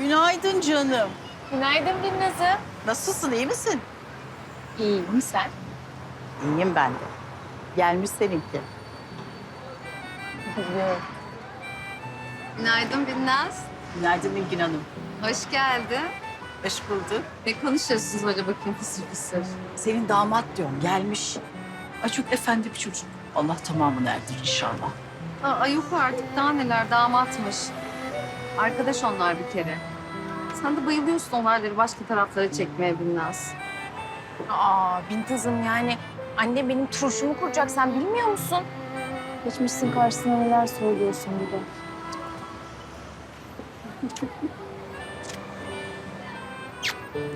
Günaydın canım. Günaydın Binnaz'ı. Nasılsın, iyi misin? İyiyim sen. İyiyim ben de. Gelmiş seninki. Günaydın Binnaz. Günaydın Nilgün Hanım. Hoş geldin. Hoş bulduk. Ne konuşuyorsunuz böyle bakayım fısır fısır? Senin damat diyorum, gelmiş. Ay çok efendi bir çocuk. Allah tamamını erdir inşallah. Aa, yok artık daha neler damatmış. Arkadaş onlar bir kere. Sen de bayılıyorsun olayları başka taraflara çekmeye Binnaz. Aa Bintaz'ım yani anne benim turşumu kuracak sen bilmiyor musun? Geçmişsin karşısına neler söylüyorsun bir de.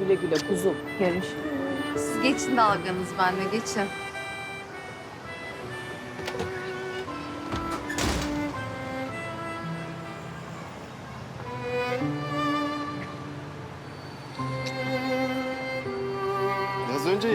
Güle güle kuzum. Görüşürüz. Siz geçin dalganız benimle geçin.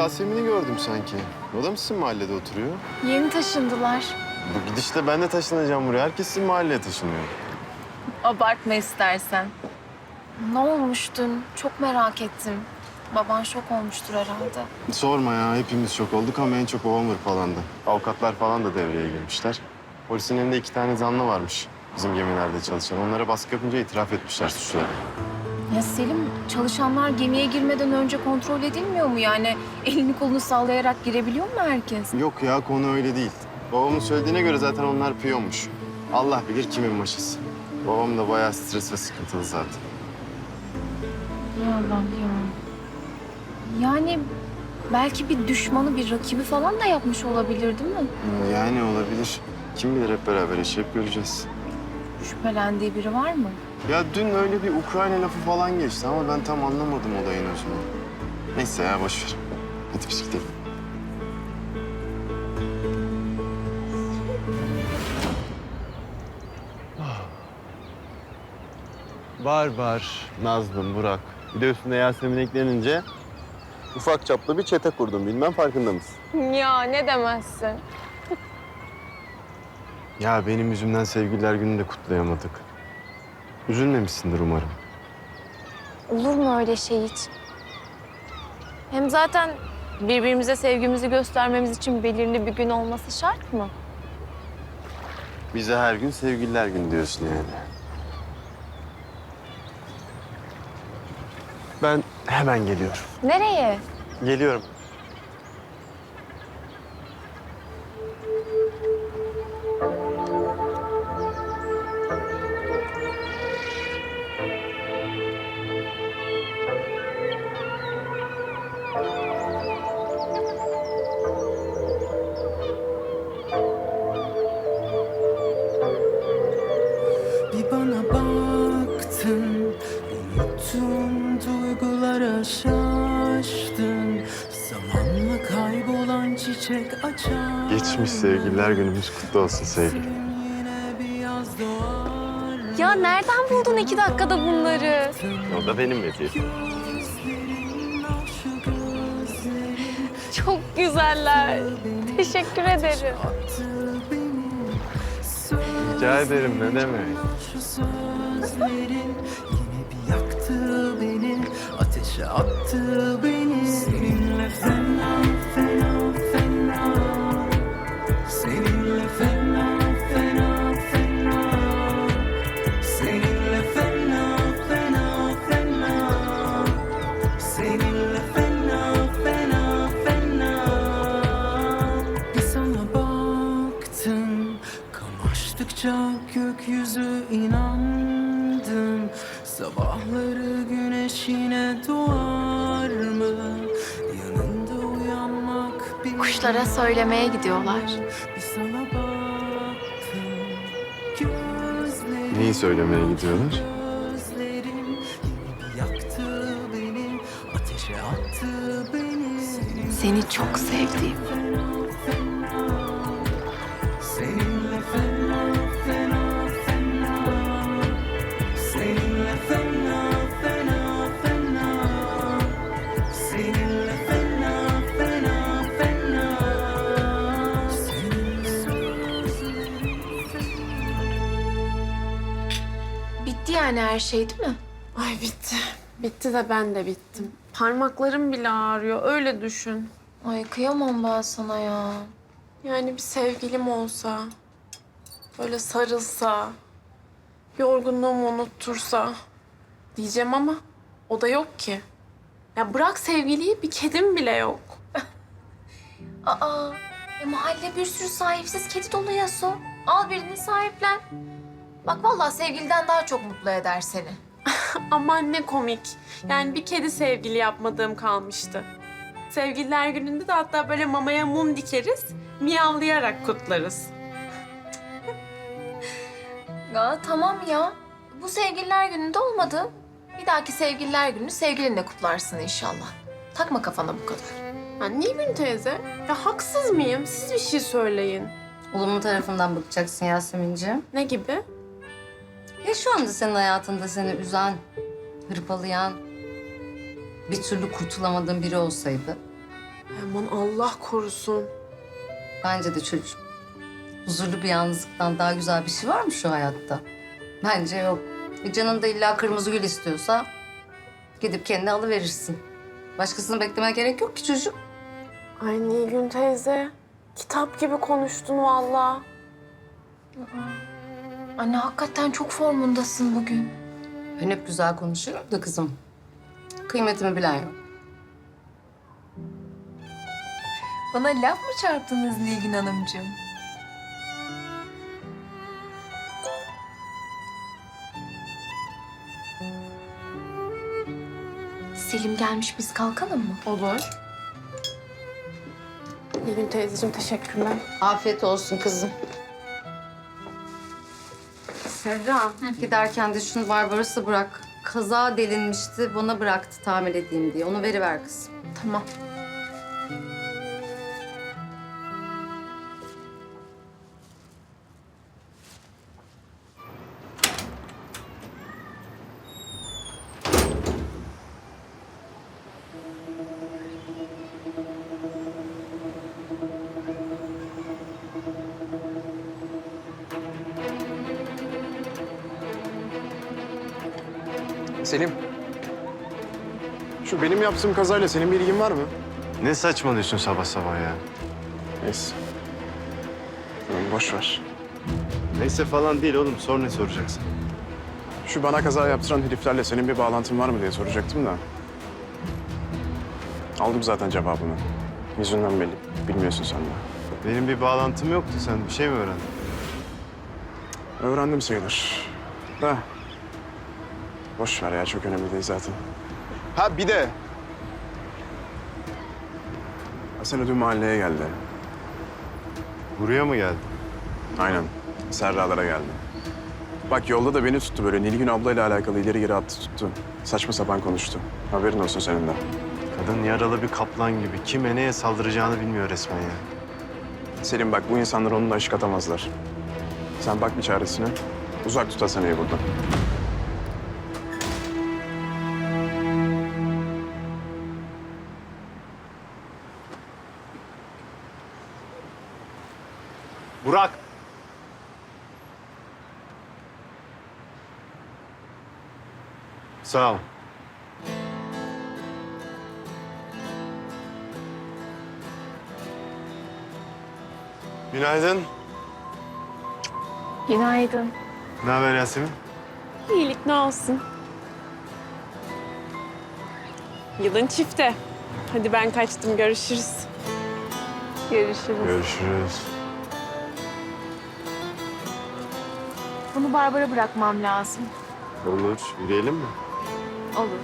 Yasemin'i gördüm sanki. O da mı sizin mahallede oturuyor? Yeni taşındılar. Bu gidişle ben de taşınacağım buraya. Herkes sizin mahalleye taşınıyor. Abartma istersen. Ne olmuştun? Çok merak ettim. Baban şok olmuştur herhalde. Sorma ya, hepimiz şok olduk ama en çok babam hırpalandı. Avukatlar falan da devreye girmişler. Polisin elinde iki tane zanlı varmış. Bizim gemilerde çalışan. Onlara baskı yapınca itiraf etmişler suçları. Ya Selim, çalışanlar gemiye girmeden önce kontrol edilmiyor mu? Yani elini kolunu sallayarak girebiliyor mu herkes? Yok ya, konu öyle değil. Babamın söylediğine göre zaten onlar piyonmuş. Allah bilir kimin maşası. Babam da bayağı stres ve sıkıntılı zaten. Ya Allah ya. Yani belki bir düşmanı, bir rakibi falan da yapmış olabilir değil mi? Yani olabilir. Kim bilir hep beraber yaşayıp göreceğiz. Şüphelendiği biri var mı? Ya dün öyle bir Ukrayna lafı falan geçti ama ben tam anlamadım olayın özünü. Neyse ya boş ver. Hadi biz gidelim. Var var. Nazlım, Burak. Bir de üstüne Yasemin eklenince ufak çaplı bir çete kurdum. Bilmem farkında mısın? Ya ne demezsin. Ya benim yüzümden sevgililer gününü de kutlayamadık. Üzülmemişsindir umarım. Olur mu öyle şey hiç? Hem zaten birbirimize sevgimizi göstermemiz için belirli bir gün olması şart mı? Bize her gün sevgililer günü diyorsun yani. Ben hemen geliyorum. Nereye? Geliyorum. Şaştın Zamanla kaybolan çiçek açar Geçmiş sevgililer günümüz kutlu olsun sevgilim. Ya nereden buldun iki dakikada bunları? O da benim hediyem. Çok güzeller. Teşekkür ederim. Rica ederim ne demek. Attı beni. Seninle fena söylemeye gidiyorlar. Neyi söylemeye gidiyorlar? Gözlerim yine bir her şey değil mi? Ay bitti. Bitti de ben de bittim. Parmaklarım bile ağrıyor. Öyle düşün. Ay kıyamam ben sana ya. Yani bir sevgilim olsa, böyle sarılsa, yorgunluğumu unuttursa diyeceğim ama o da yok ki. Ya bırak sevgiliyi bir kedim bile yok. Aa, e, mahalle bir sürü sahipsiz kedi dolu Yasu. Al birini sahiplen. Bak vallahi sevgiliden daha çok mutlu eder seni. Aman ne komik. Yani bir kedi sevgili yapmadığım kalmıştı. Sevgililer gününde de hatta böyle mamaya mum dikeriz, miyavlayarak kutlarız. Ya tamam ya. Bu sevgililer gününde olmadı. Bir dahaki sevgililer günü sevgilinle kutlarsın inşallah. Takma kafana bu kadar. Ya Nilgün teyze, ya haksız mıyım? Siz bir şey söyleyin. Olumlu tarafından bakacaksın Yasemin'ciğim. Ne gibi? Ya şu anda senin hayatında seni üzen, hırpalayan, bir türlü kurtulamadığın biri olsaydı Aman Allah korusun. bence de çocuk. Huzurlu bir yalnızlıktan daha güzel bir şey var mı şu hayatta? Bence yok. E canın da illa kırmızı gül istiyorsa gidip kendine alıverirsin. Başkasını beklemeye gerek yok ki çocuk. Ay Nilgün teyze, kitap gibi konuştun vallahi. Anne hakikaten çok formundasın bugün. Ben hep güzel konuşuyorum da kızım. Kıymetimi bilen yok. Bana laf mı çarptınız Nilgün Hanımcığım? Selim gelmiş biz kalkalım mı? Olur. Nilgün teyzeciğim teşekkürler. Afiyet olsun kızım. Serra. Giderken de şunu Barbaros'a bırak. Kaza delinmişti, bana bıraktı tamir edeyim diye. Onu veriver kızım. Tamam. Selim. Şu benim yaptığım kazayla senin bir ilgin var mı? Ne saçmalıyorsun sabah sabah ya? Neyse. Tamam boş ver. Neyse falan değil oğlum. Sor ne soracaksın? Şu bana kaza yaptıran heriflerle senin bir bağlantın var mı diye soracaktım da. Aldım zaten cevabını. Yüzünden belli. Bilmiyorsun sen de. Benim bir bağlantım yoktu. Sen bir şey mi öğrendin? Öğrendim sayılır. Da. Boş ver ya çok önemli değil zaten. Ha bir de. Hasan dün mahalleye geldi. Buraya mı geldin? Aynen. Serralara geldi. Bak yolda da beni tuttu böyle. Nilgün ablayla alakalı ileri geri attı tuttu. Saçma sapan konuştu. Haberin olsun senin de. Kadın yaralı bir kaplan gibi. Kime neye saldıracağını bilmiyor resmen ya. Selim bak bu insanlar onunla aşık atamazlar. Sen bak bir çaresine. Uzak tut Hasan'ı buradan. Sağ ol. Günaydın. Günaydın. Ne haber Yasemin? İyilik ne olsun. Yılın çifte. Hadi ben kaçtım. Görüşürüz. Görüşürüz. Görüşürüz. Bunu Barbara bırakmam lazım. Olur. Yürüyelim mi? Olur.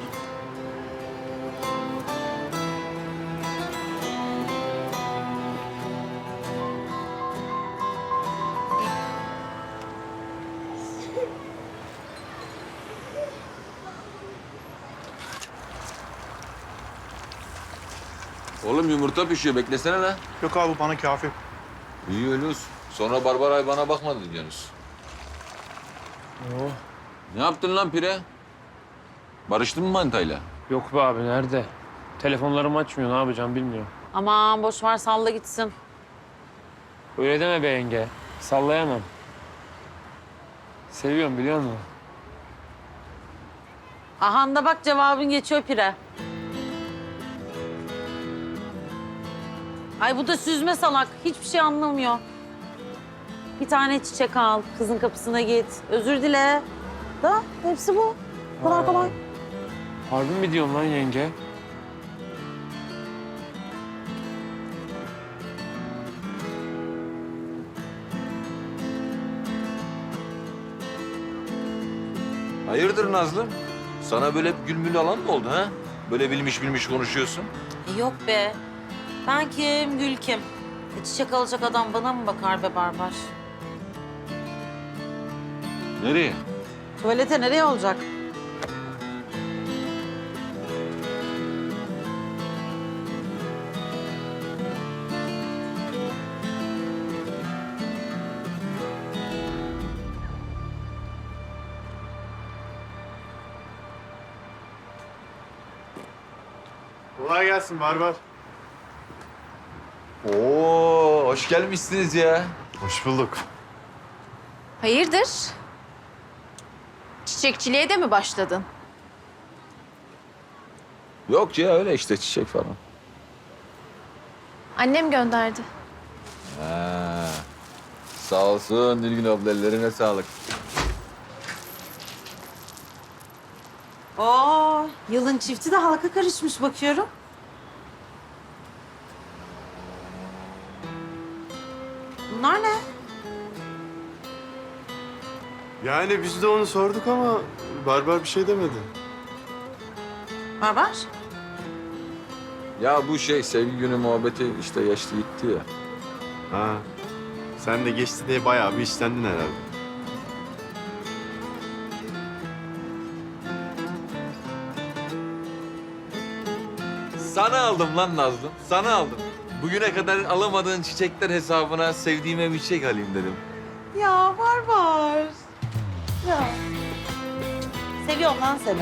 Oğlum yumurta pişiyor. Beklesene lan. Yok abi bana kafi. İyi öyle olsun. Sonra Barbaray bana bakmadı diyorsunuz. Ne yaptın lan pire? Barıştın mı mantayla? Yok be abi nerede? Telefonlarımı açmıyor ne yapacağım bilmiyorum. Aman boş ver salla gitsin. Öyle deme be yenge. Sallayamam. Seviyorum biliyor musun? Ahanda bak cevabın geçiyor Pire. Ay bu da süzme salak. Hiçbir şey anlamıyor. Bir tane çiçek al, kızın kapısına git, özür dile. Da hepsi bu. Bu kadar kolay. Harbi mi diyorsun lan yenge? Hayırdır Nazlı? Sana böyle hep gülmül alan mı oldu ha? Böyle bilmiş bilmiş konuşuyorsun. Yok be. Ben kim, Gül kim? E, çiçek alacak adam bana mı bakar be barbar? Nereye? Tuvalete nereye olacak? Gelsin Barbar. Oo, hoş gelmişsiniz ya. Hoş bulduk. Hayırdır? Çiçekçiliğe de mi başladın? Yok ya öyle işte çiçek falan. Annem gönderdi. Ha. Sağ olsun Nilgün abla ellerine sağlık. Oo, yılın çifti de halka karışmış bakıyorum. Yani biz de onu sorduk ama Barbar bir şey demedi. Barbar? Ya bu şey sevgi günü muhabbeti işte geçti gitti ya. Ha. Sen de geçti diye bayağı bir işlendin herhalde. Sana aldım lan Nazlı. Sana aldım. Bugüne kadar alamadığın çiçekler hesabına sevdiğime bir çiçek alayım dedim. Ya Barbar. Ya. Seviyorum lan seni.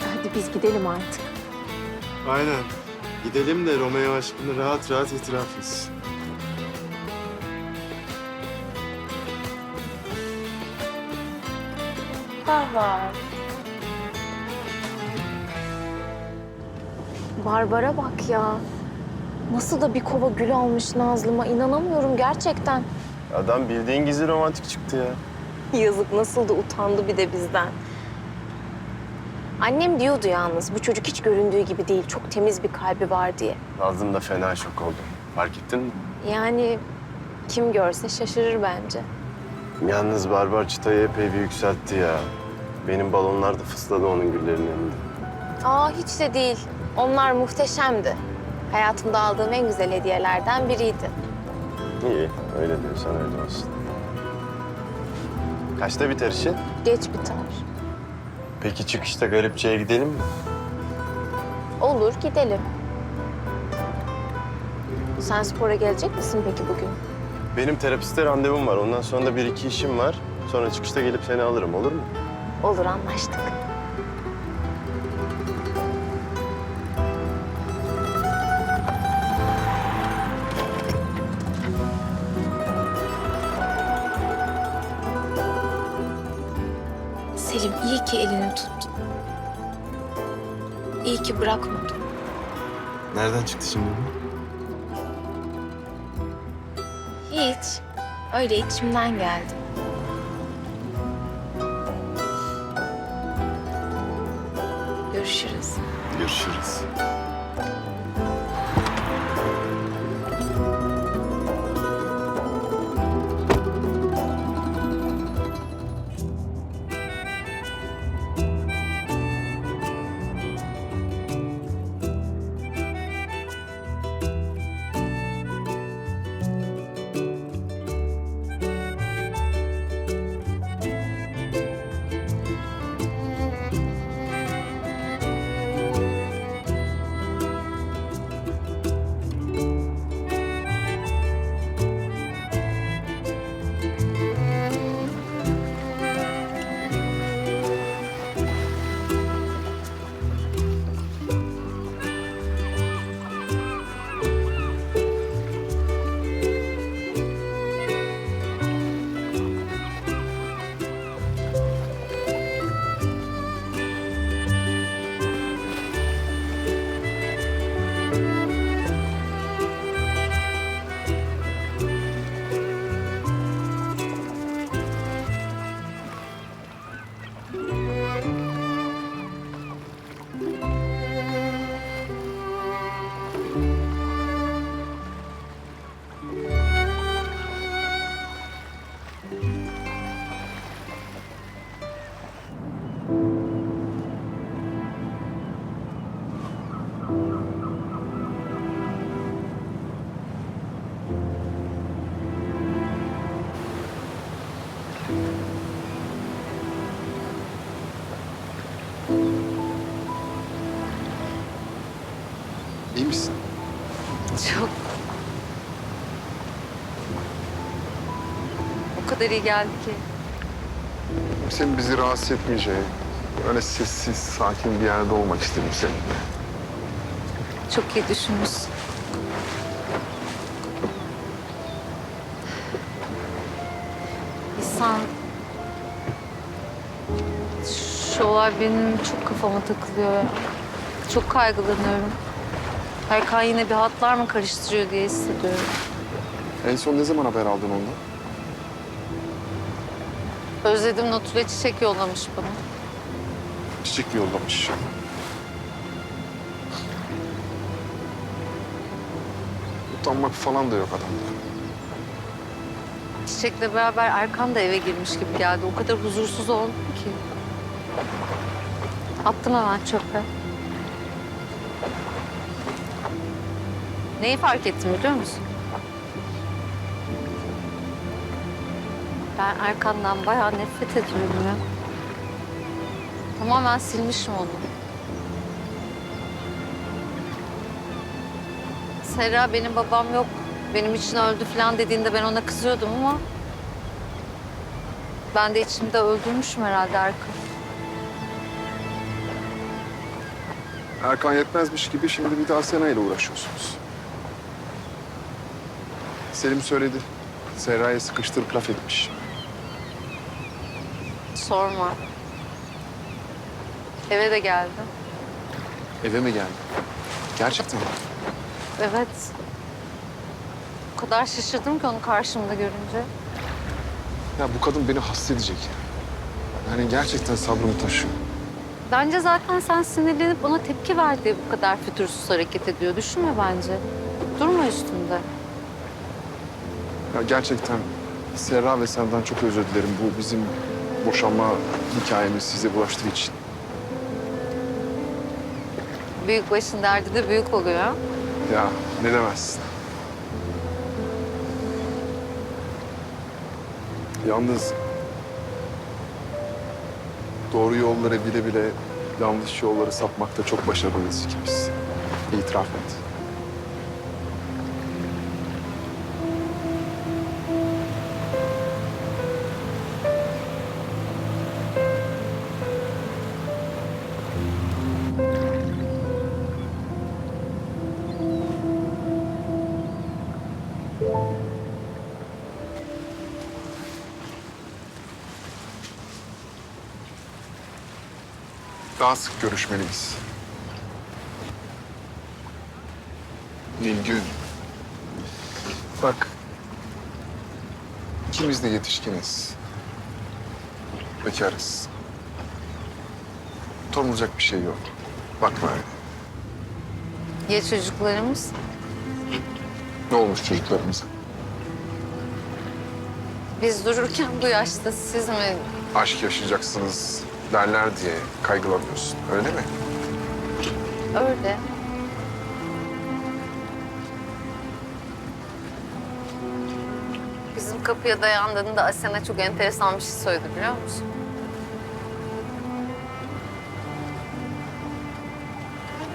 Hadi biz gidelim artık. Aynen. Gidelim de Romeo aşkını rahat rahat itiraf etsin. Barbar. Barbara bak ya. Nasıl da bir kova gül almış Nazlı'ma. inanamıyorum gerçekten. Adam bildiğin gizli romantik çıktı ya. Yazık nasıl da utandı bir de bizden. Annem diyordu yalnız bu çocuk hiç göründüğü gibi değil. Çok temiz bir kalbi var diye. Nazım da fena şok oldu. Fark ettin mi? Yani kim görse şaşırır bence. Yalnız Barbar çıtayı epey bir yükseltti ya. Benim balonlar da fısladı onun güllerinin yanında. Aa hiç de değil. Onlar muhteşemdi. Hayatımda aldığım en güzel hediyelerden biriydi. İyi, öyle diyorsan öyle olsun. Kaçta biter işin? Geç biter. Peki çıkışta Garipçe'ye gidelim mi? Olur gidelim. Sen spora gelecek misin peki bugün? Benim terapiste randevum var. Ondan sonra da bir iki işim var. Sonra çıkışta gelip seni alırım, olur mu? Olur anlaştık. Ki elini tuttun. İyi ki bırakmadın. Nereden çıktı şimdi bu? Hiç. Öyle içimden geldi. Görüşürüz. Görüşürüz. Kadar iyi geldi ki. Senin bizi rahatsız etmeyeceği, öyle sessiz, sakin bir yerde olmak istedim seninle. Çok iyi düşünmüşsün. İhsan... Şu olay benim çok kafama takılıyor ya. Çok kaygılanıyorum. Erkan yine bir hatlar mı karıştırıyor diye hissediyorum. En son ne zaman haber aldın ondan? Özledim notuyla çiçek yollamış bana. Çiçek mi yollamış? Utanmak falan da yok adamda. Çiçekle beraber Erkan da eve girmiş gibi geldi. O kadar huzursuz oldum ki. Attım hemen çöpe. Neyi fark ettim biliyor musun? Ben Erkan'dan bayağı nefret ediyorum ya. Tamamen silmişim onu. Serra benim babam yok, benim için öldü falan dediğinde ben ona kızıyordum ama... Ben de içimde öldürmüşüm herhalde Erkan. Erkan yetmezmiş gibi şimdi bir daha Sena ile uğraşıyorsunuz. Selim söyledi. Serra'ya sıkıştırıp laf etmiş. Sorma. Eve de geldi. Eve mi geldi? Gerçekten mi? Evet. O kadar şaşırdım ki onu karşımda görünce. Ya bu kadın beni hasta edecek. Yani gerçekten sabrımı taşıyor. Bence zaten sen sinirlenip ona tepki ver diye bu kadar fütursuz hareket ediyor. Düşünme bence. Durma üstünde. Ya gerçekten Serra ve senden çok özür dilerim. Bu bizim boşanma hikayemiz size bulaştığı için. Büyük başın derdi de büyük oluyor. Ya ne demezsin. Yalnız doğru yolları bile bile yanlış yolları sapmakta çok başarılıyız ikimiz. İtiraf et. Daha sık görüşmeliyiz. Nilgün. Bak. ikimiz de yetişkiniz. Bekarız. Utanılacak bir şey yok. Bakma öyle. Ya çocuklarımız? Ne olmuş çocuklarımıza? Biz dururken bu yaşta siz mi? Aşk yaşayacaksınız derler diye kaygılanıyorsun. Öyle mi? Öyle. Bizim kapıya dayandığında Asena çok enteresan bir şey söyledi biliyor musun?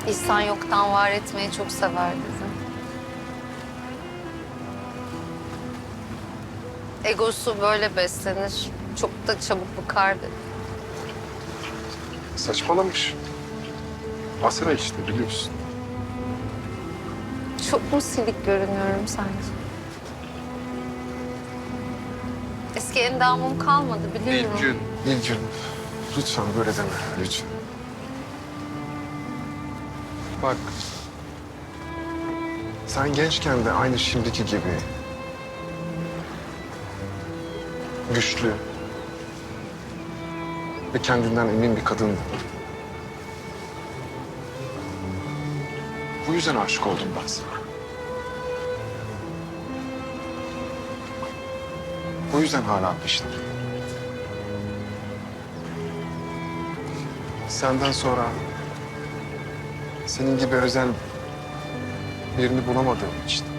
İhsan yoktan var etmeyi çok sever dedi. Egosu böyle beslenir. Çok da çabuk bıkar dedi. Saçmalamış. Asena işte biliyorsun. Çok mu silik görünüyorum sence? Eski endamım kalmadı biliyorum. Nilgün. Nilgün. Lütfen böyle deme. Lütfen. Bak. Sen gençken de aynı şimdiki gibi güçlü ve kendinden emin bir kadındın. Bu yüzden aşık oldum ben sana. Bu yüzden hala peşindeyim. Senden sonra senin gibi özel birini bulamadığım için.